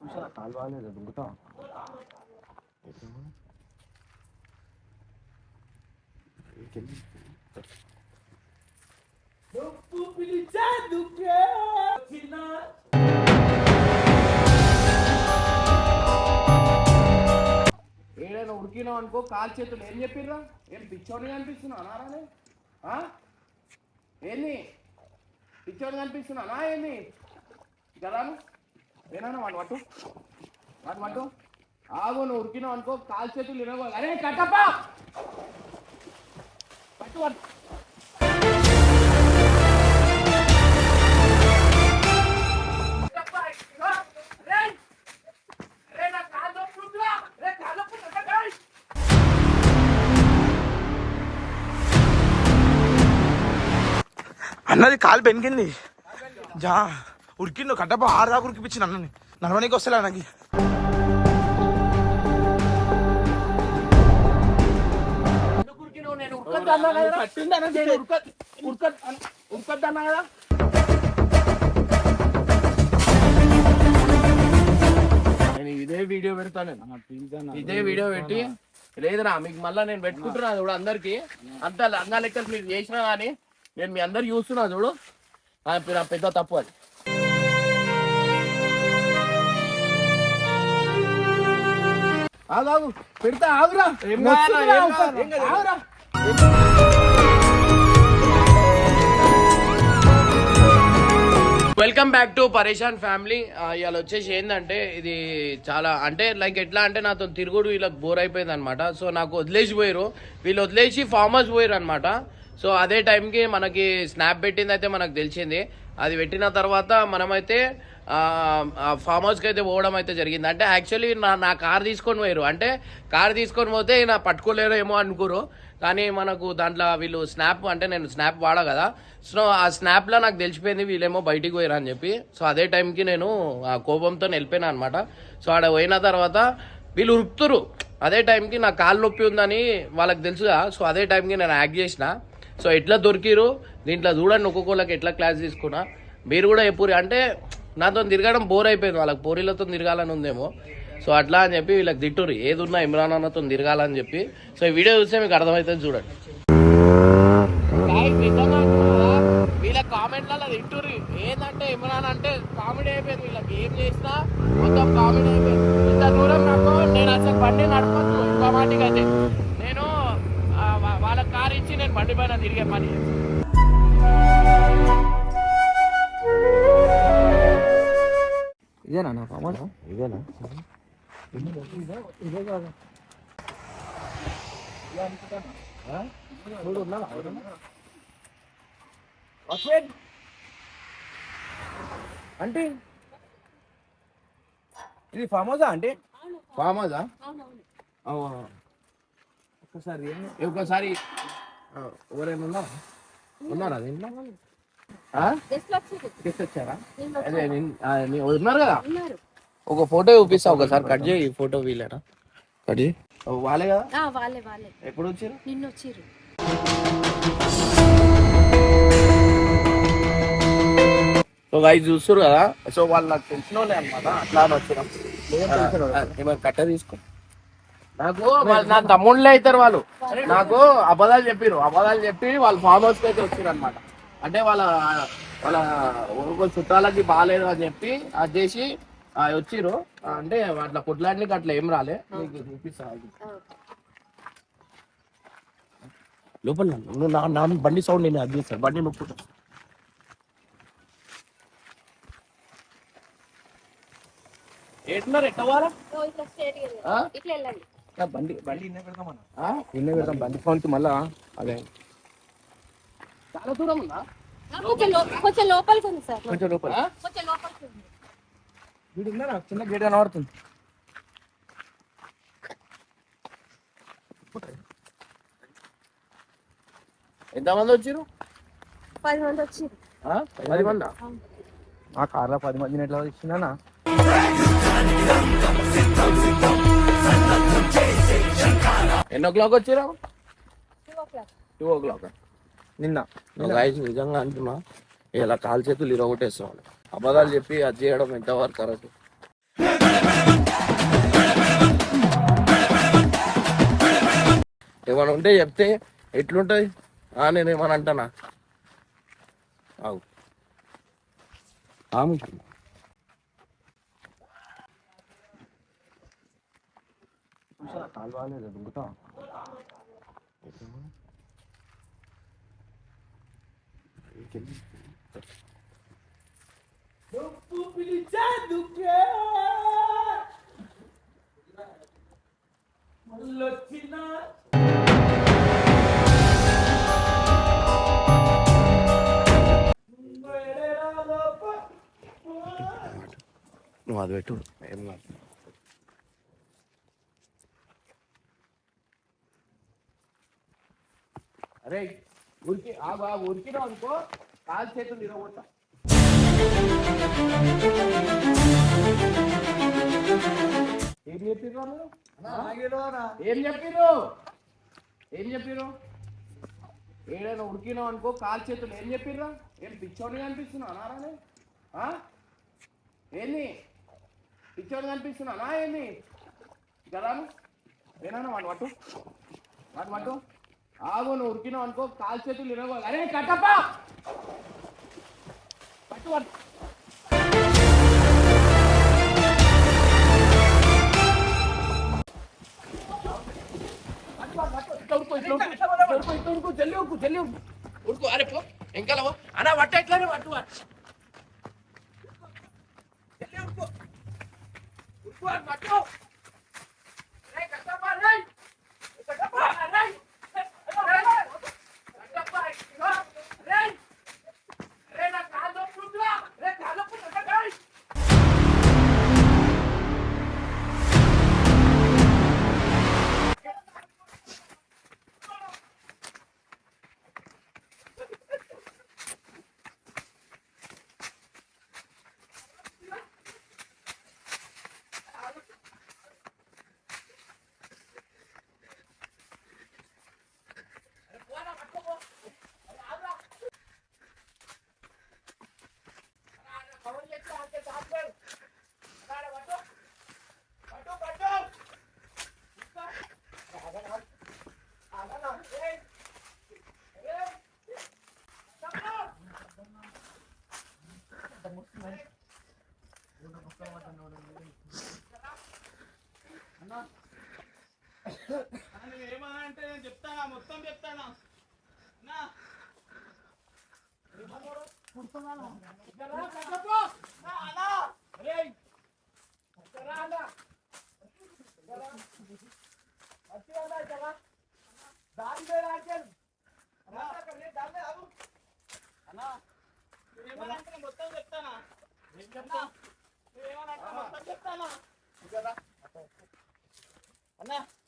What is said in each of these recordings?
కాలు బాగాలేదు దుంకుతా ఏడైనా ఉడికినావు అనుకో కాలు చేతులు ఏం చెప్పిర్రా? ఏం పిచ్చోని కనిపిస్తున్నావు అనారానే ఆ? ఏంది? పిచ్చోడిగా కనిపిస్తున్నానా ఏంది? గదాను? ఏనా వాడు పట్టు? వాడు పట్టు? ఆగో నువ్వు ఉరికినావు అనుకో కాలు చేతులు వినగో అరే కట్టప్ప! పట్టు పట్టు అన్నది కాలు పెనికింది జా ఉడికిండు కట్టప ఆరు దాకా ఉడికిపించింది అన్నని. నడవనీకి వస్తలే నాకు ఎందుకు నేను అన్నా కదా నేను ఇదే వీడియో పెడతాను. ఇదే వీడియో పెట్టి లేదురా మీకు మళ్ళా నేను పెట్టుకుంటున్నా చూడు అందరికి. అంత లంగా లెక్కలు మీరు చేసినా కానీ నేను మీ అందరు చూస్తున్నా చూడు. పెద్ద తప్పు అది. ఆగు పెడతా ఆగురా. ఆగురా. Welcome back to Pareshan family. ఇవాళ వచ్చేసి ఏంటంటే ఇది చాలా అంటే లైక్ ఎట్లా అంటే నాతో తిరుగుడు వీళ్ళకి బోర్ అయిపోయింది అనమాట సో నాకు వదిలేసి పోయారు వీళ్ళు వదిలేసి ఫార్మర్స్ పోయారు అనమాట సో అదే టైంకి మనకి స్నాప్ పెట్టింది అయితే మనకు తెలిసింది. అది పెట్టిన తర్వాత మనమైతే ఫామ్ హౌస్కి అయితే పోవడం అయితే జరిగింది. అంటే యాక్చువల్లీ నా నా కార్ తీసుకొని పోయారు అంటే కార్ తీసుకొని పోతే నా పట్టుకోలేరు ఏమో అనుకోరు కానీ మనకు దాంట్లో వీళ్ళు స్నాప్ అంటే నేను స్నాప్ వాడా కదా. సో ఆ స్నాప్లో నాకు తెలిసిపోయింది వీళ్ళేమో బయటికి పోయారు అని చెప్పి. సో అదే టైంకి నేను ఆ కోపంతో వెళ్ళిపోయినా అనమాట సో ఆడ పోయిన తర్వాత వీళ్ళు ఉరుకుతురు అదే టైంకి నా కాలు నొప్పి ఉందని వాళ్ళకి తెలుసుగా సో అదే టైంకి నేను యాక్ట్ చేసిన. సో ఎట్లా దొరికిరు దీంట్లో చూడండి ఒక్కొక్కళ్ళకి ఎట్లా క్లాస్ తీసుకున్నా. మీరు కూడా ఎప్పుడు అంటే నాతో తిరగడం బోర్ అయిపోయింది. వాళ్ళకి పోరీలతో తిరగాలని ఉందేమో. సో అట్లా అని చెప్పి వీళ్ళకి తిట్టురు ఏదున్నా ఉన్నా ఇమ్రాన్ అన్నతో తిరగాలని చెప్పి. సో ఈ వీడియో చూస్తే మీకు అర్థమవుతుంది చూడండి. వీళ్ళ కామెంట్లలో తిట్టుర్రి. ఏంటంటే ఇమ్రాన్ అంటే కామెడీ అయిపోయింది వీళ్ళకి. ఏం చేసినా మొత్తం కామెడీ అయిపోయింది. ఇంత దూరం నాకు నేను అసలు బండి నడపచ్చు ఇంకో మాటికి అయితే. నేను వాళ్ళ కార్ ఇచ్చి నేను బండి పైన తిరిగే పని ఇదేనా నా ఫామ్ ఇదేనా? అంటే ఇది ఫామ్ హౌసా అంటే ఫామ్ హౌసా? ఒకసారి ఆ, ఎవరైనా ఉన్నారా? ఉన్నారా దీంట్లో? ఉన్నారు కదా? ఒక ఫోటో చూపిస్తా ఒకసారి కట్ చేయి ఈ ఫోటో వీలేనా. కట్ చేయి. వాళ్ళే కదా? ఆ, వాళ్ళే వాళ్ళే. ఎప్పుడు వచ్చారు? నిన్న వచ్చిర్రు సో గైస్ చూస్తారు కదా? సో వాళ్ళు నాకు తెలిసిన వాళ్ళే అనమాట అట్లా అని వచ్చినాం. ఆ, ఏమైనా కట్ట తీసుకో. నాకు వాళ్ళ- నా తమ్ముళ్ళే అవుతారు వాళ్ళు. నాకు అబద్ధాలు చెప్పిరు అబద్ధాలు చెప్పి వాళ్ళు ఫామ్ హౌస్కి అయితే వచ్చారు అనమాట అంటే వాళ్ళ వాళ్ళ ఊరుకో చుట్టాలకి బాగాలేదు అని చెప్పి అది చేసి ఆ, వచ్చిర్రు. అంటే అట్లా కొట్లాడికి అట్లా ఏం రాలే. నీకు చూపిస్తా ఆగు. లోపల నువ్వు నా నా బండి సౌండ్ నేను అది చేస్తాను బండి. ఆ? ఇట్లా వెళ్ళండి. బండి బండి. ఇన్నే పెడతామన్నా ఆ? ఇన్నే పెడతాం. బండి ఫోన్కి మళ్ళా అదే. చాలా దూరం ఉందా? కొంచెం లోపలికి ఉంది సార్. కొంచెం లోపల? కొంచెం లోపలికి ఉంది. వీడు ఉందా చిన్న గేట్ కనబడుతుంది ఎంతమంది వచ్చారు పది మంది వచ్చిర్రు. పది మంది? ఆ కార్లో పది మందిని ఎట్లా ఇచ్చినా ఎన్నో క్లాక్ వచ్చారు two o'clock two o'clock నిన్న. నిజంగా అంటున్నా ఇలా కాలు చేతులు ఇరగొట్టేస్తాం అబద్ధాలు చెప్పి అది చేయడం ఎంతవరకు కరెక్ట్? ఏమైనా ఉంటే చెప్తే ఎట్లుంటది? ఆ, నేను ఏమని అంటానా? అవు ఆమె నువ్వు అది పెట్టు ఏం కాదు అరే ఉరికి ఆగు ఉరికినావు అనుకో కాలు చేతులు ఇరగొట్టా ఏం చెప్పిర్రు? ఏం చెప్పిర్రు? ఏం చెప్పిర్రు? ఏడైనా ఉడికినావు అనుకో కాలు చేతులు ఏం చెప్పిర్రా? ఏం పిచ్చోడిగా అనిపిస్తున్నావు అనారానే ఆ? ఏంది? పిచ్చోడిగా అనిపిస్తున్నానా ఏంది? కదా ఏనా వాడు పట్టు. వాడు పట్టు. ఆగు నువ్వు ఉరికినావు అనుకో కాలు చేతులు ఇరగో అరే కట్టప్ప! ఉడుకు అరే పో. ఇంకా అనా వట్ట ఎట్లానే పట్టు ఉడుకు ఉడుకు అని పట్టు రేయ్ కట్టప్ప రేయ్ కట్టప్ప రేయ్ రేయ్ కట్టప్ప ఇగో రేయ్ రేయ్ నా కాలు నొప్పులుందిరా రేయ్ కాలు నొప్పులు రేయ్ ఏమనంటే నేను చెప్తానా మొత్తం చెప్తానా నా ఏమనంటే నేను మొత్తం చెప్తానా చెప్తా ఏమనంటే మొత్తం చెప్తానా అన్నా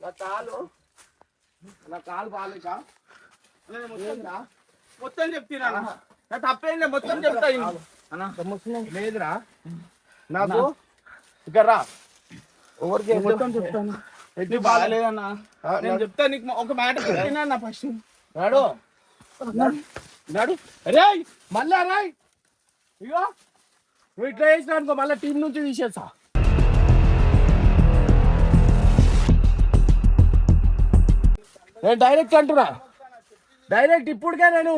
నా కాలు నా కాలు బాగాలేక నేను మొత్తం మొత్తం చెప్తున్నా నా తప్పేం మొత్తం చెప్తా లేదురా. నాకు ఇక్కడ రా. ఎవరికి మొత్తం చెప్తాను. ఎట్టి బాగాలేదన్నా. నేను చెప్తా నీకు ఒక మాట చెప్తున్నా నా ఫస్ట్? నాడు. నాడు. రేయ్ మళ్ళా రాయ్. ఇగో నువ్వు ఇట్లా చేసినా అనుకో మళ్ళీ టీం నుంచి తీసేస్తా. నేను డైరెక్ట్ అంటున్నా. డైరెక్ట్ ఇప్పుడుగా నేను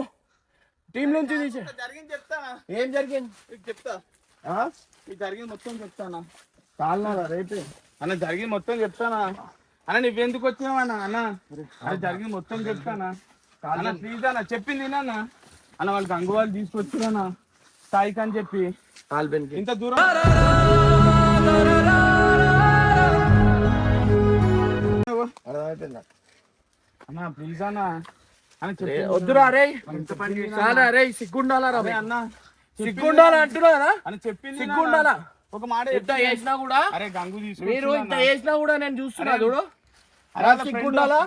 టీం నుంచి తీసే. జరిగింది చెప్తానా ఏం జరిగింది? నీకు చెప్తా. ఆ? ఇది జరిగింది మొత్తం చెప్తానా కాలినారా రేపు. అన్న జరిగింది మొత్తం చెప్తానా అన్న. నువ్వెందుకు వచ్చినావన్నా అన్న? అది జరిగింది మొత్తం చెప్తానా అన్న. ప్లీజ్ అన్న చెప్పింది అన్న. అన్న వాళ్ళు గంగు వాళ్ళు తీసుకొచ్చిరన్నా సాయికి అని చెప్పి. కాలు బెనికి. ఇంత దూరం. అర్థమైపోయిందా? అన్న ప్లీజ్ అన్న అన్న. వద్దురా రే. చాలా రే సిగ్గుండాలా రా అన్న. సిగ్గుండాలా అంటున్నా కదా అని చెప్పింది సిగ్గుండాలా? ఒక మాట ఇంత. చేసినా కూడా? అరే గంగు మీరు తీసుకొచ్చిండు ఇంత. చేసినా కూడా నేను చూస్తున్నా చూడు. friend- సిగ్గుండాలా?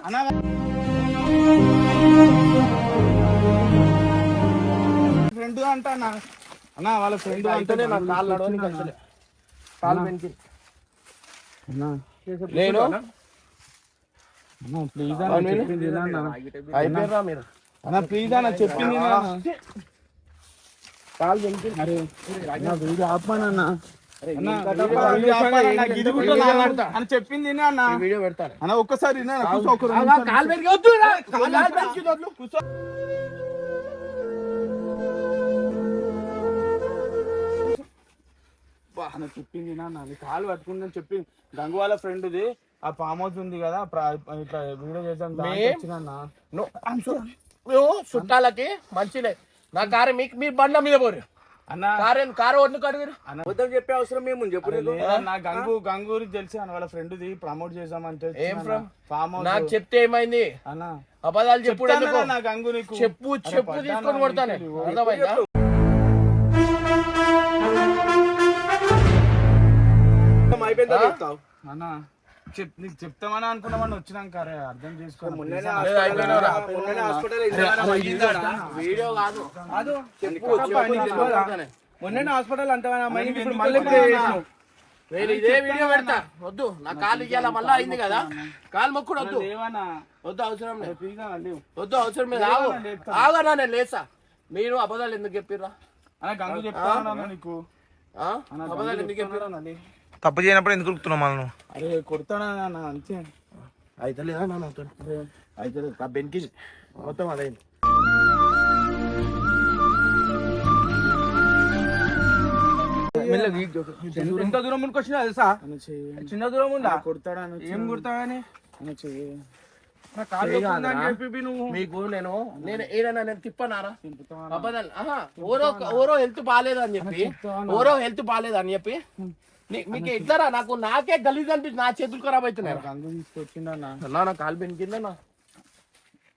ఫ్రెండ్ అంట అన్న. అన్న వాళ్ళ ఫ్రెండ్ అంటేనే నా కాళ్ళు వస్తలే. కాలు బెనికి నేను ప్లీజ్ అన్న? చెప్పింది విను అన్న. అయిపోయారా మీరు. అన్న ప్లీజ్ అన్న చెప్పింది. కాలు అరే వీడియో. అని చెప్పింది అన్న వీడియో పెడతాను అన్న ఒక్కసారి కూర్చో. చెప్పింది వినా అన్న, నీ కాలు పట్టుకుందని చెప్పి గంగు వాళ్ళ ఫ్రెండ్ది ఆ ఫామ్ హౌస్ ఉంది కదా ఇట్లా వీడియో. నో- నువ్వు చుట్టాలకి మంచిలే నా కారు మీకు మీ బండ్ల మీద పోరు. అన్న. కారు కారు వడ్డు కడుగురు వద్దని చెప్పే అవసరం మేము చెప్పు లేదన్న, గంగు గంగు గురించి తెలిసి అన్న వాళ్ళ ఫ్రెండ్ది ప్రమోట్ చేద్దామంటే ఏం? ఫామ్ నాకు హౌస్ చెప్తే ఏమైంది? అన్న. అబద్ధాలు చెప్పుడు ఎందుకు? చెప్తానన్నా నా గంగు నీకు? చెప్పు చెప్పు తీసుకొని కొడతానే. నీకు? అర్థమైందా? అయిపోయిందా? చెప్తావు? అన్న. నీకు చెప్తామని అనుకున్నామని వచ్చినాక అరే అర్థం చేసుకో మొన్ననే లేదు, హాస్పిటల్. నేను ఇదే వీడియో పెడతా. వద్దు. నా కాలు ఇయ్యాల మళ్ళా అయింది కదా? కాలు మొక్కుడు వద్దు. వద్దు అవసరం లేదు. వద్దు అవసరం లేదు. ఆగు. ఆగనా నేను లేసా మీరు అబద్ధాలు ఎందుకు చెప్పిర్రా? అన్న గంగు చెప్తాను నీకు. అబద్ధాలు ఎందుకు లే. తప్పు చేయనప్పుడు ఎందుకు ఉరుకుతున్నావు మనం అరే కొడతానా అన్న అంతే. అయితే లేదా అయితే. ఆ బెంకి మొత్తం అదైంది ఈ- ఎంత- దూరం ముందుకు వచ్చినా తెలుసా? చిన్న దూరం ఉందా? కొడతాడా ఏం కుడతావని మీకు నేను నేను ఏదైనా నేను తిప్పనారా? అబద్ధాలు ఓరో ఓరో హెల్త్ బాగాలేదు అని చెప్పి ఓరో హెల్త్ బాగాలేదు అని చెప్పి మీకు ఎట్లరా నాకు నాకే గలీజ్ అనిపించి నా చేతులు ఖరాబ్ అవుతున్నాయి గంగు తీసుకొచ్చిండన్నా నా నా కాలు బెనికిందన్నా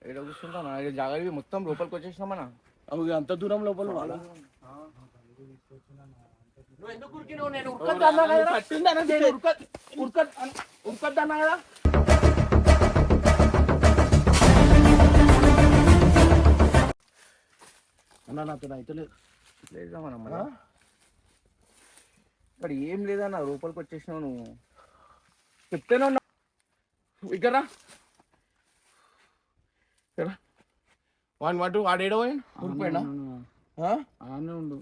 ఏడ కూర్చుంటాను ఇక్కడ జాగ్రత్త మొత్తం లోపలికి వచ్చేసినామన్నా అవి అంత దూరం లోపల వాళ్ళ నువ్వు ఎందుకు ఉరికినావు? నేను ఉరకద్దన్నా కదరా? నేను ఉరక- ఉరక- ఉరకద్దన్నా కదా. అన్నా నాతో అయితే లేదు. లేదా మనం ఇక్కడ ఏం లేదన్న లోపలికి వచ్చేసినావు నువ్వు. చెప్తేనే ఉన్నా. ఇక్కడ. వాడిని వాడు వాడేడో ఉరిపోయినా ఆనే ఉండు.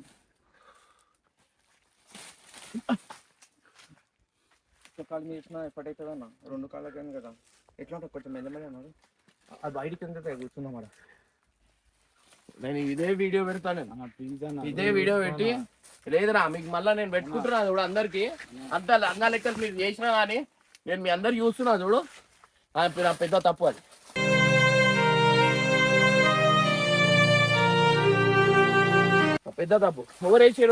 కాలు మీద వేసినా ఎప్పటవుతుందన్న రెండు కాళ్ళకైనా కదా. ఎట్లా ఉంటుంది? కొంచెం మెల్లమెల్ల అన్నారు అది బయటికి ఎంత కూర్చున్నాం అక్కడ నేను ఇదే వీడియో పెడతాను. ఇదే వీడియో పెట్టి లేదురా మీకు మళ్ళా నేను పెట్టుకుంటున్నా చూడు అందరికి. అంత లంగా లెక్కలు మీరు చేసినా కానీ నేను మీ అందరు చూస్తున్నా చూడు. పెద్ద తప్పు అది. పెద్ద తప్పు.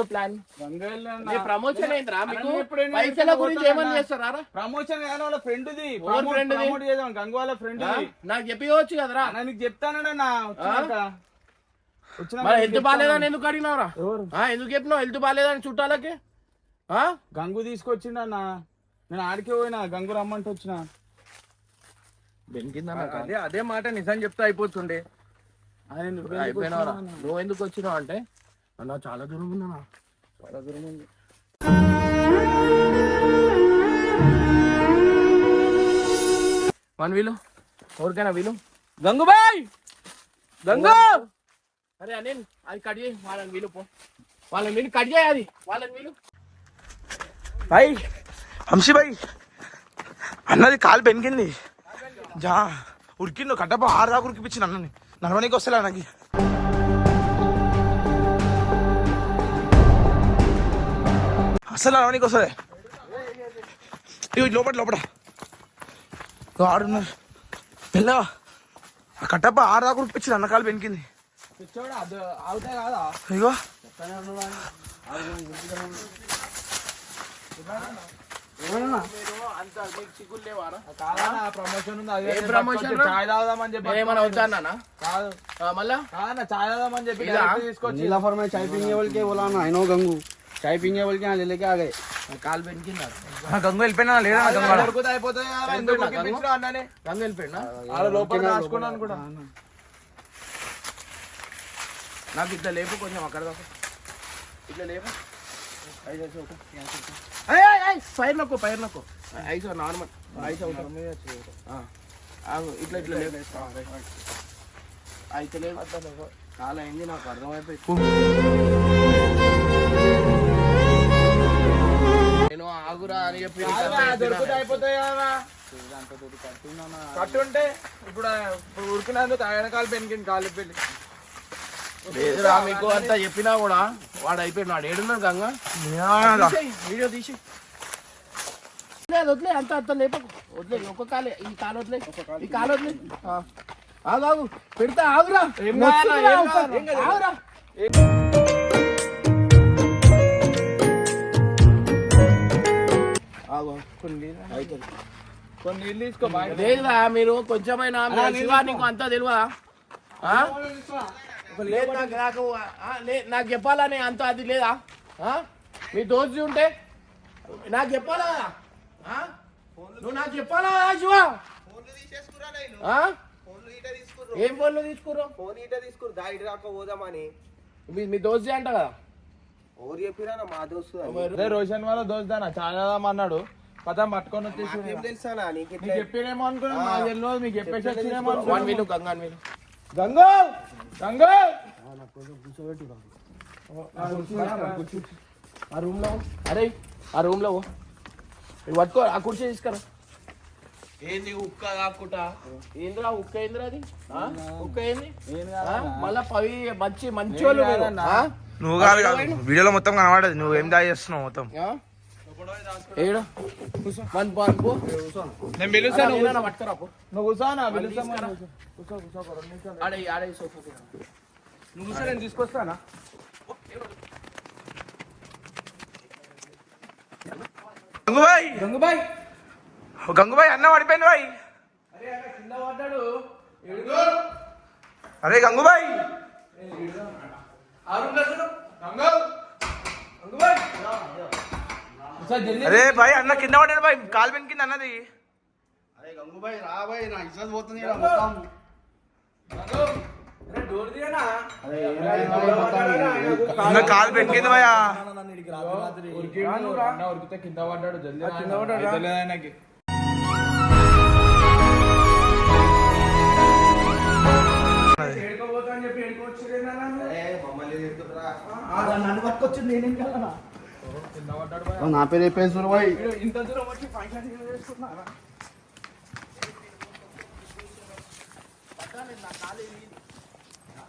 ప్లాన్ గంగు వెళ్ళన్నా. మీ ప్రమోషన్ ఏంట్రా మీకు? పైసల గురించి? ఏమని చేస్తారా? ప్రమోషన్ కానీ వాళ్ళ ఎవరి friend ది? చేద్దాం. వాళ్ళ ఫ్రెండ్ నాకు చెప్పవచ్చు కదరా. నీకు చెప్తానన్నా మరి హెల్త్. బాగాలేదని ఎందుకు అడిగినావురా? ఎవరు? ఎందుకు చెప్పినావు? హెల్త్ బాగాలేదని చుట్టాలకి? ఆ? గంగు తీసుకొచ్చిండన్న నేను ఆడికే పోయినా గంగు రమ్మంటే వచ్చిన. అదే అదే మాట నిజం చెప్తే అయిపోతుండే. అయిపోయినావురా. నువ్వు ఎందుకు వచ్చినావు అంటే అన్న చాలా దూరం ఉందన్నా చాలా దూరం ఉంది. వన్ వీలు? ఎవరికైనా వీలు? గంగుబాయ్ గంగు! అరే అనిల్ అది కట్ చేయి వాళ్ళని వీలు పో. వాళ్ళని వీలు కట్ చేయి అది వాళ్ళని వీలు. భాయ్ హంసి భాయ్ అన్నది కాలు పెనికింది జా ఉరికిండు కట్టప ఆరు దాకా ఉరికిపించింది అన్నని నడవనీకి వస్తలే అన్నకి అసలు నడవనీకి వస్తుంది ఇవి లోపల లోపల ఆడున్నారు పిల్ల ఆ కట్టప్ప ఆరు దాకా ఉరికిపించింది అన్న కాలు పెనికింది ఇగో అంత నీకు సిగ్గులు లేవారా కాదన్నా ప్రమోషన్ ఉంది అదే ఏ నేను promotion పట్టుకొచ్చి రా? చాయ్ తాగుదామని చెప్పి ఏమైనా వద్దానా కాదు మళ్ళా కాదన్నా చాయ్ తాగుదామని చెప్పి ఇదా? direct తీసుకొచ్చి नीला फॉर में चाय पीने बोल के बोला ना आई नो गंगू चाय पीने बोल के यहाँ ले लेके आ गए కాలు బెనికిందా ఆ గంగు వెళ్ళిపోయినా లేదా నా గంగాడ దొరికితే అయిపోతాయి కదా, ఎందుకు ఉరికిపించినావు అన్నని గంగ వెళ్ళిపోయినా ఆడ లోపల రాసుకున్నాను కూడా నాకు ఇట్లా లేపు కొంచెం అక్కడ దాకా. ఇట్లా లేపు. ఫైర్ నొక్కు ఫైర్ నొక్కు ఐస్ నార్మల్. ఐస్ అవుతాం. ఇట్లా ఇట్లా లేపు. అయితే లేదు చాలా అయింది నాకు అర్థమైపోయింది. నేను ఆగురా అని చెప్పి కట్టుంటే ఇప్పుడు ఇప్పుడు ఉరికినందుకు ఆయన కాలు పెనికింది కాలు పెళ్ళి లేదురా మీకు అంతా చెప్పినా కూడా వాడు అయిపోయాడు. వాడు ఏడున్నాడు గంగ? వీడియో తీసి లేదు వదిలే అంత అంత లేపకు. వదిలే ఒక కాలే ఈ కాలు వదిలే ఈ కాలు వదిలే. ఆగు ఆగు పెడతా ఆగురా. కొన్ని తీసుకో లేదురా మీరు కొంచెమైనా మీరు శివ నీకు అంతా తెలియదా? లేదు నాకు నాకు ఆ, లే- నాకు చెప్పాలని అంత అది లేదా? మీ దోస్తు ఉంటే? నాకు చెప్పాలా? నువ్వు నాకు చెప్పాలా శివ? ఏం ఫోన్లు తీసుకురు ఫోన్ ఇట తీసుకురు దా ఇటు రాక పోదామని. మీ మీ దోస్తు అంట కదా? ఎవరు చెప్పిరా మా దోస్తు. అదే రోషన్ వాళ్ళ దోస్తానా చాలా అన్నాడు. పదం పట్టుకొని వచ్చేసి చెప్పేనేమో అనుకున్నా మీకు చెప్పేసి వచ్చినేమో వన్ అనుకున్నా వీలు గంగాన్ వీలు గంగు గంగు! ఆ రూమ్లో అరే ఆ రూమ్లో పట్టుకో ఆ కుర్చీ తీసుకురా. ఏంది ఉక్క కాకుండా ఏందిరా ఉక్క ఏందిరా అది? ఆ? ఉక్క ఏంది? మళ్ళా పవి మంచి మంచి వాళ్ళు? నువ్వు కాదు వీడియోలో మొత్తం కనబడదు నువ్వు ఏం దాగి చేస్తున్నావు మొత్తం? ఏడు? వన్ వన్ పో. నేను పిలుస్తాను నేనన్నా పట్టుకురా పో. నువ్వు కూర్చోనా పిలుస్తాను ఆడే ఆడే సోఫా మీద. నువ్వు కూర్చో నేను తీసుకొస్తానా గంగుబాయ్! గంగుబాయ్! గంగుబాయ్ అన్న పడిపోయింది బాయ్. అరే గంగుబాయ్. సార్ జల్దీ అరే బాయ్ అన్న కింద పడ్డాడు బాయ్ కాలు పెనికింది అన్నది. అరే గంగుబాయ్ రా బాయ్ నా ఇజ్జత్ పోతుంది మొత్తం. కాలు భయ కింద పడ్డాడు జల్దీ కింద పడ్డాడు? ఆయనకి నా పేరు ఇంత దూరం వచ్చి ఫంక్షన్ చేసుకున్నారా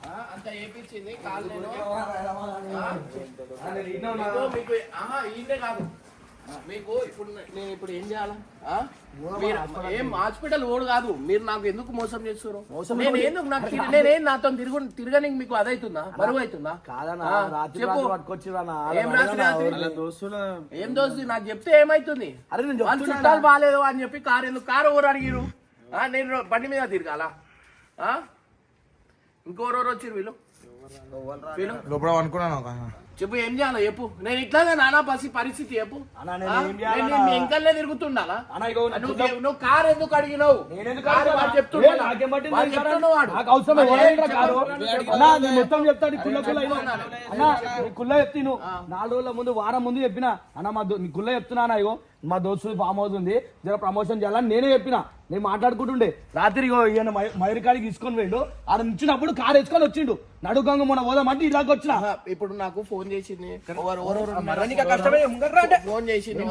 ఆ, అంత ఏపించింది కాలు నేను? మీకు ఈయనే కాదు. మీకు ఇప్పుడు నేను ఇప్పుడు ఏం చేయాలా? ఆ? మీరు ఏం హాస్పిటల్ ఓడు కాదు. మీరు నాకు ఎందుకు మోసం చేస్తారు నేను ఎందుకు? నాకు నేనేం నాతో తిరుగు తిరగనికి మీకు అదైతుందా? బరువు అవుతుందా? కాదన్నా రాత్రి చెప్పు. రాత్రి ఏం రాత్రి రాత్రి? ఏం దోస్తు? నాకు చెప్తే ఏమైతుంది? అరే నేను వాళ్ళు చుట్టాలు బాగాలేదు అని చెప్పి కారు ఎందుకు కారు ఎవరు అడిగిరు ఆ, నేను బండి మీద తిరగాలా? ఆ? ఇంకోరెవరు వచ్చిరు వీళ్ళు? వీళ్ళు? లోపల అనుకున్నాను చెప్పు ఏం చేయాలి చెప్పు. నేను ఇట్లానే నానా పసి పరిస్థితి చెప్పు. నేను ఎంకల్లే తిరుగుతుండాలా? నువ్వు కారు ఎందుకు అడిగినావు? చెప్తుండా? కుల్ల కుల్ల. అన్నా నాలుగు రోజుల ముందు వారం ముందు చెప్పిన? అన్న మా కుల్ల చెప్తున్నా ఇగో? మా దోస్తు ఫామ్ హౌస్ ఉంది. జర ప్రమోషన్ చేయాలని నేనే చెప్పిన. నేను మాట్లాడుకుంటుండే. రాత్రి ఇగో ఈయన మై- మైరు కాడికి తీసుకొని పోయిండు. ఆడ నుంచినప్పుడు కారు వేసుకొని వచ్చిండు. నడుగంగ మొన్న పోదామంటే ఇలాగ వచ్చిన. ఇప్పుడు నాకు ఫోన్ ఫోన్ చేసింది? ఫోన్ చేసింది.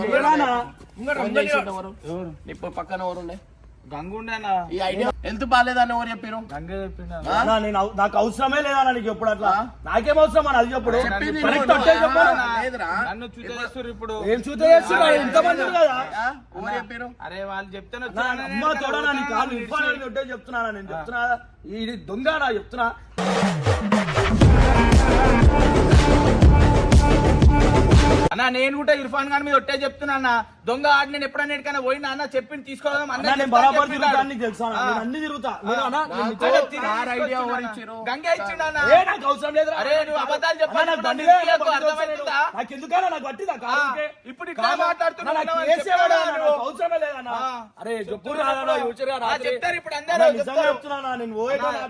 ఎవరు? ఇప్పుడు పక్కన ఎవరు ఉండే? గంగుండేనా? ఈ ఐడియా హెల్త్ బాగాలేదని ఎవరు చెప్పారు నేను నాకు అవసరమే లేదన్నా నీకు ఎప్పుడు అట్లా? నాకేం అవసరం అని అది చెప్పుడు. ఏం చూస్తే ఇంతమంది కదా ఎవరు చెప్పారు అరే వాళ్ళు అమ్మ నీకు చెప్తున్నానా? నేను చెప్తున్నా ఈ దొంగ నా చెప్తున్నా. అన్న నేను కూడా ఇర్ఫాన్ ఖాన్ మీద ఒట్టే చెప్తున్నా అన్న దొంగ ఆడి నేను ఎప్పుడన్నా ఎక్కడికైనా పోయినా అన్న చెప్పింది తీసుకోవడం అన్నా, నేను బరాబర్ తిరుగుతా అని నీకు తెలుసా అన్నా? నేను అన్ని తిరుగుతా నేను అన్నా, నేను నాకు నిజంగా కార్ ఐడియా ఎవరు ఇచ్చారు గంగే ఇచ్చిండన్న ఏ నాకు అవసరం లేదురా అరే నువ్వు అబద్ధాలు అన్నా, నాకు చెప్పాలి బండి లేదు, నాకు బండి అర్థమవుతుందా అవసరం లేదు. నాకు ఎందుకన్నా నాకు పట్టిందా కారు ఆ, ఊరికే? ఇప్పుడు ఇట్లా కారు- మాట్లాడుతున్నావు అన్నా, నాకు అని వేసేవాడు చెప్తారా అన్నా, నువ్వు? నాకు అవసరమే లేదన్నా ఆ. అరే చెప్పు యూచర్గా. చెప్తారు ఇప్పుడు అందరూ అన్నా. చెప్తున్నానా నేను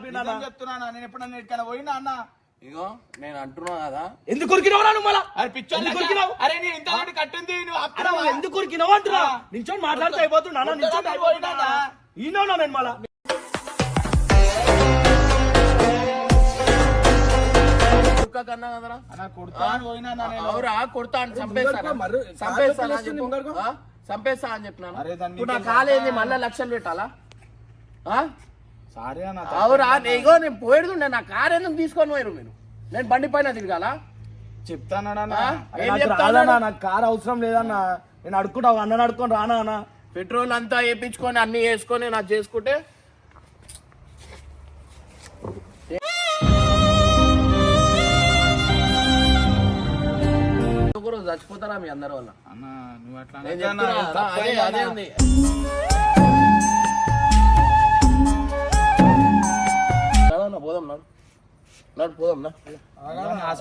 నిజం చెప్తున్నానా నేను ఎప్పుడన్నా ఎక్కడికైనా పోయినా అన్న ఇగో నేను అంటున్నా కదా. ఎందుకు కొరికినవరా నువ్వు మళ్ళా? అరే పిచ్చోళ్ళ ఎందుకు కొరికినావు? అరే నీ ఇంత నోటి కట్టుంది నువ్వు? నువ్వు ఎందుకు అంటున్నా? నించొని మాట్లాడితే అయిపోతున్నా నించొని అయిపోతున్నా నేను మళ్ళా. కదరా? అని నేను. అవురా కొడతా చంపేస్తాను. చంపేస్తా అని చెప్పినాను నా కాలేంది మళ్ళా లక్షలు పెట్టాలా? అవురా ఇగో నేను పోయేడుతుండే నా కారు ఎందుకు తీసుకొని పోయారు మీరు? నేను బండి పైన తిరగాలా? చెప్తాను నాకు కార్ అవసరం లేదన్నా. నేను అడుక్కుంటా అన్న అడుక్కొని రానా అన్న? పెట్రోల్ అంతా వేయించుకొని అన్ని వేసుకొని నాకు చేసుకుంటే? ఒకరోజు చచ్చిపోతారా మీ అందరి వల్ల? అన్న నువ్వు అట్లా పోదాం నడు నడు పోదాం నా.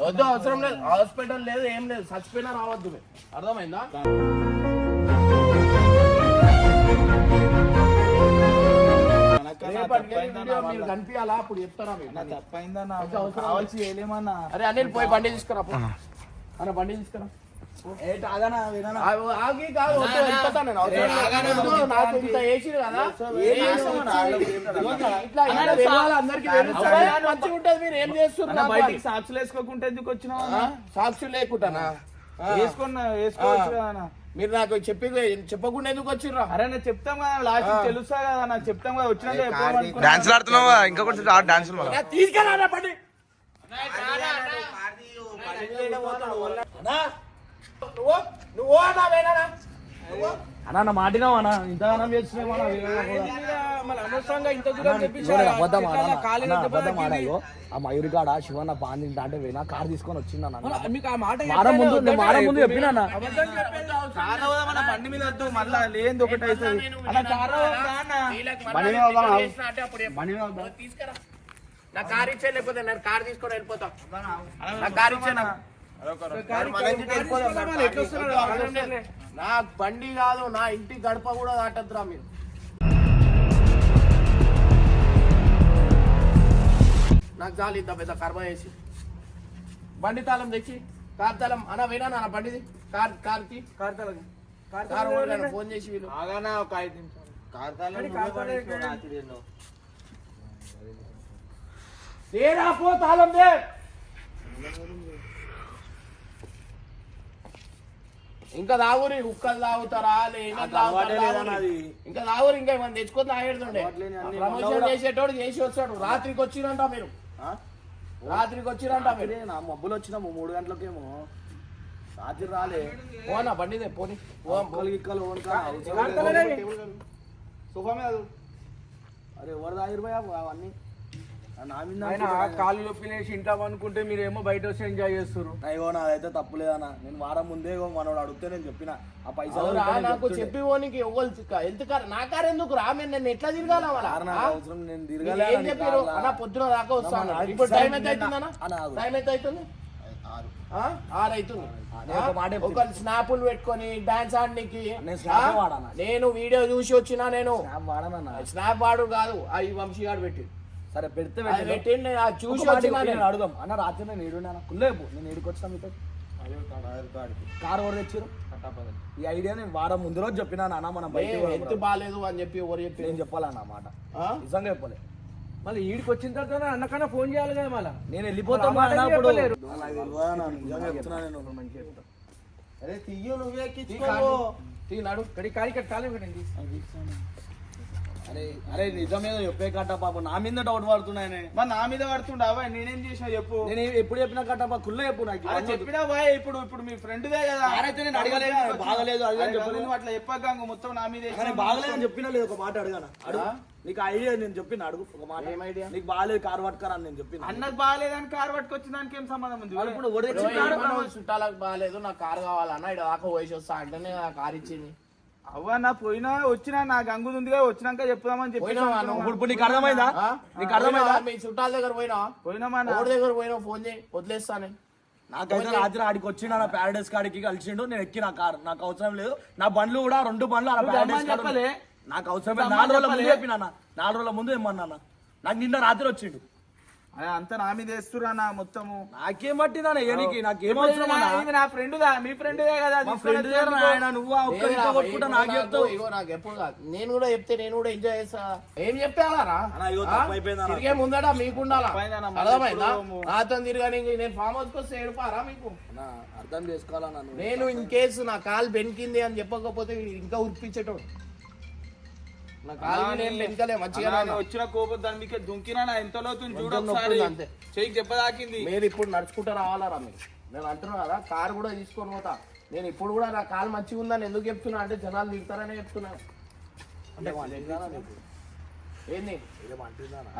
వద్దు అవసరం లేదు. హాస్పిటల్ లేదు ఏం లేదు. చచ్చిపోయినా రావద్దు. అర్థమైందా? కనిపించాలా? అప్పుడు చెప్తారా కావాల్సి చేయలేమన్నా అరే అనిల్ పోయి బండి తీసుకురా. అన్న బండి తీసుకురా. ఆగి కాదు? నాకు ఇంత ఇట్లా అందరికీ. మంచిగా ఉంటుంది మీరు ఏం చేస్తున్నారు? అన్న నాకు బయటికి. సాక్షులు వేసుకోకుంటే ఎందుకు లేకుండానా వేసుకున్నా వేసుకోవచ్చు కదా. మీరు నాకు చెప్పి చెప్పకుండా ఎందుకు వచ్చిర్రా? అరే నేను చెప్తాం కదా లాస్ట్ తెలుస్తా కదా నాకు చెప్తాం కదా వచ్చినాక అనుకున్నా. డాన్సులు ఆడుతున్నావా? ఇంకా కొంచెం తీసుకెళ్ళా బండి. నువ్వు? నువ్వు అన్నా వేనా అన్న? నా మాటినావు అన్న? ఇంతగానం చేస్తున్నావు అన్న ఆ మయూరి కాడ శివన్న పాన్ తింటా అంటే పోయినా కార్ తీసుకొని వచ్చింది అన్న మీకు ఆ మాట ముందు ముందు చెప్పినా బండి మీద వద్దు మళ్ళా లేనిది ఒకటి అవుతుంది. బండి మీద. తీసుకురా. నా కార్ ఇచ్చే లేకపోతే నేను కార్ తీసుకొని వెళ్ళిపోతా. నా కార్ ఇచ్చే నా బండి కాదు నా ఇంటి గడప కూడా దాటద్దురా మీరు. నాకు చాలు ఇంత పెద్ద కర్మ చేసి. బండి తాళం తెచ్చి కార్ తాళం. అన్న వినా నా బండిది? కార్ కార్కి కార్ తాళం కార్ ఫోన్ చేసి వీళ్ళు. ఆగానా ఒక ఐదు నిమిషాలు. కార్ తాళం. తేరా పో తాళం దే. ఇంకా తాగురి కుక్కలు తాగుతారా ఇంకా తాగురు ఇంకా ఏమైనా తెచ్చుకొని తాగేడుతుండే ప్రమోషన్ చేసేటోడు చేసి వస్తాడు. రాత్రికి వచ్చిరంట మీరు. రాత్రికి వచ్చిరంట మీరు. మబ్బులు వచ్చిన మూడు గంటలకేమో. రాత్రి రాలే. పోనా బండిదే పోనీ. గిక్కలు సోఫా మీద. అరే ఎవరు తాగిరు అవన్నీ? ఆయన కాళ్ళు లేచి ఇంట్లో అనుకుంటే మీరేమో బయట వచ్చి ఎంజాయ్ చేస్తారు అయ్యో నాదైతే తప్పు లేదన్న. నేను వారం ముందే మనోడు అడిగితే నేను చెప్పిన. ఆ పైసలు నాకు. చెప్పి పోనీకి ఎవరు హెల్త్ కార్ నా కార్ ఎందుకు రా? మీరు నేను ఎట్లా తిరగాల అవసరం నేను తిరగలే ఏం చెప్పారు? అన్న పొద్దున దాకా వస్తాను ఇప్పుడు టైం ఎంత నిన్న- అవుతుందన్న. టైం ఎంత అవుతుంది? ఆ? ఆరు అవుతుంది. నేను ఒక మాట చెప్తున్నా. ఒక స్నాపులు పెట్టుకొని డాన్స్ ఆడడానికి నేను స్నాప్ ఆ? వాడనా? నేను వీడియో చూసి వచ్చినా నేను. స్నాప్ వాడు కాదు ఆ ఈ వంశీ గాడు పెట్టి సరే పెడితే అది పెట్టిండు. పెట్టి నేను అది చూసి వచ్చినా నేను. అడుగుదాం. అన్న రాత్రి నేను ఏడున్నాను కుల్లేపు నేను ఏడుకొచ్చిన మీతో? కార్ ఓడి తెచ్చారు ఈ ఐడియా నేను వారం ముందు రోజు చెప్పినా అన్న మనం బయట హెల్త్ బాగాలేదు అని చెప్పి ఎవరు చెప్పి? నేను చెప్పాలన్న మాట? నిజంగా చెప్పలే. మళ్ళీ ఈడికి వచ్చిన తర్వాత అన్నకన్నా ఫోన్ చేయాలి కదా మళ్ళీ. నేను వెళ్ళిపోతాను అరే తీయు నువ్వే ఎక్కించుకో కాడు. తీ నడు. ఇక్కడ కాలి పెట్టండి అరే అరే నిజమేదో చెప్పే కట్ట పాప. నా మీద డౌట్ పడుతున్నాయనే. మరి నా మీద పడుతుండవా నేనేం చేసినా చెప్పు. నేను ఎప్పుడు చెప్పిన కట్టప్ప కుల్ల చెప్పు నాకు. అరే చెప్పినా బాయ్ ఇప్పుడు ఇప్పుడు మీ ఫ్రెండ్దే కదా. ఆరైతే నేను అడగలేదు బాగలేదు అది చెప్పలేదు. అట్లా చెప్పాక మొత్తం నా మీద. బాగలేదు అని చెప్పినా లేదు ఒక మాట అడగాను? అడుగు? నీకు ఐడియా నేను చెప్పిన అడుగు ఒక మాట. ఏం idea? నీకు బాగాలేదు కార్ పట్టుకరా అని నేను చెప్పిన. అన్నకు బాగాలేదని కారు పట్టుకొచ్చిన దానికి ఏం సంబంధం ఉంది? ఇప్పుడు చుట్టాలకు బాగాలేదు నాకు కారు కావాలన్నా ఇక్కడ దాకా పోయేసి వస్తా అంటేనే కారు ఇచ్చింది. అవ్వ నా పోయినా వచ్చినా నా ఉందిగా వచ్చినాక చెప్పుదామని చెప్పి పోయినావా నువ్వు? ఇప్పుడు ఇప్పుడు నీకు అర్థమైందా? ఆ? నీకు అర్థమైందా? పోయినావా? మీ చుట్టాల దగ్గర పోయినా? పోయినామా నా? దగ్గర పోయినా ఫోన్ చేయి వదిలేస్తాను. నాకైతే రాత్రి ఆడికి వచ్చి నా ప్యారడైస్ కాడికి కలిసిండు నేను ఎక్కిన కార్. నాకు అవసరం లేదు. నా బండ్లు కూడా రెండు బండ్లు ఆ ప్యారడైస్ రమ్మని కాడ చెప్పలే? నాకు అవసరం లేదు. నాలుగు రోజుల ముందు చెప్పలే? చెప్పిన నాలుగు రోజుల ముందు ఏమన్నా నాకు నిన్న రాత్రి వచ్చిండు. అంతా నా మీద వేస్తురా నా మొత్తము. నాకేం పట్టిందా ఏనికి నాకేం నా- ఫ్రెండ్ మీ ఫ్రెండ్ కదా నువ్వు నాకు చెప్తావు. ఇగో నాకు ఎప్పుడు కాదు. నేను కూడా చెప్తే నేను కూడా ఎంజాయ్ చేస్తా. ఏం అన్న. తిరిగే ముందట అన్న, మళ్ళీ అర్థమైందా? నాతో తిరగని నేను ఫామ్ హౌస్ వస్తే ఏడుపారా మీకు? అర్థం చేసుకోవాలన్నా నువ్వు. నేను ఇన్ కేసు నా కాలు బెనికింది అని చెప్పకపోతే ఇంకా ఉరిపించేటోడు. వచ్చిన కోపం దాని మీకు దుంకినా ఎంత నొప్పి అంతే. చెయ్యి దెబ్బ తాకింది. మీరు ఇప్పుడు నడుచుకుంటూ రావాలరా మీరు నేను అంటున్నా కదా కారు కూడా తీసుకొని పోతా. నేను ఇప్పుడు కూడా నా కాలు మంచిగా ఉందని ఎందుకు చెప్తున్నా అంటే జనాలు తిడతారనే చెప్తున్నా. అంటే? ఏంది?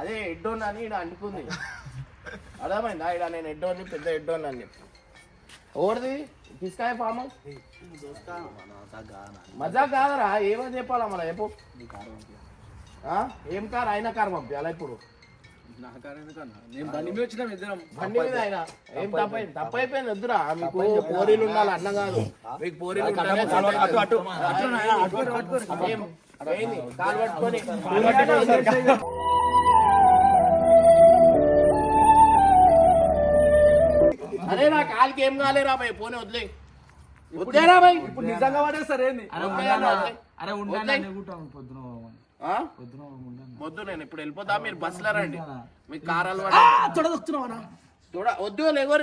అదే ఎడ్డోన్ అని ఇక్కడ అంటుకుంది. అర్థమైందా? ఇక్కడ నేను ఎడ్డోని పెద్ద ఎడ్డోన్ అని చెప్పి. ఓడిది పిస్కాయ ఫామ్ మజా కాదరా ఏమని చెప్పాలా మళ్ళీ చెప్పు ఏం కార్ అయినా కార్ పంపించాలా ఇప్పుడు నా బండి మీద అయినా ఏం తప్పైంది తప్పైపోయింది వద్దురా మీకు పోరీలు ఉండాలి అన్న కాదు మీకు పోరీలు ఉండాలి అటు అరే నా కాలుకి ఏం కాలేరా బాయ్ పోనీ వదిలే. వదిలేరా బాయ్ ఇప్పుడు నిజంగా పడేస్తారు ఏంది? అరే. ఉండాలి పొద్దున వద్దు నేను ఇప్పుడు వెళ్ళిపోతా మీరు బస్సులో రండి. మీ కారాలు చూడ వద్దు లేవరు.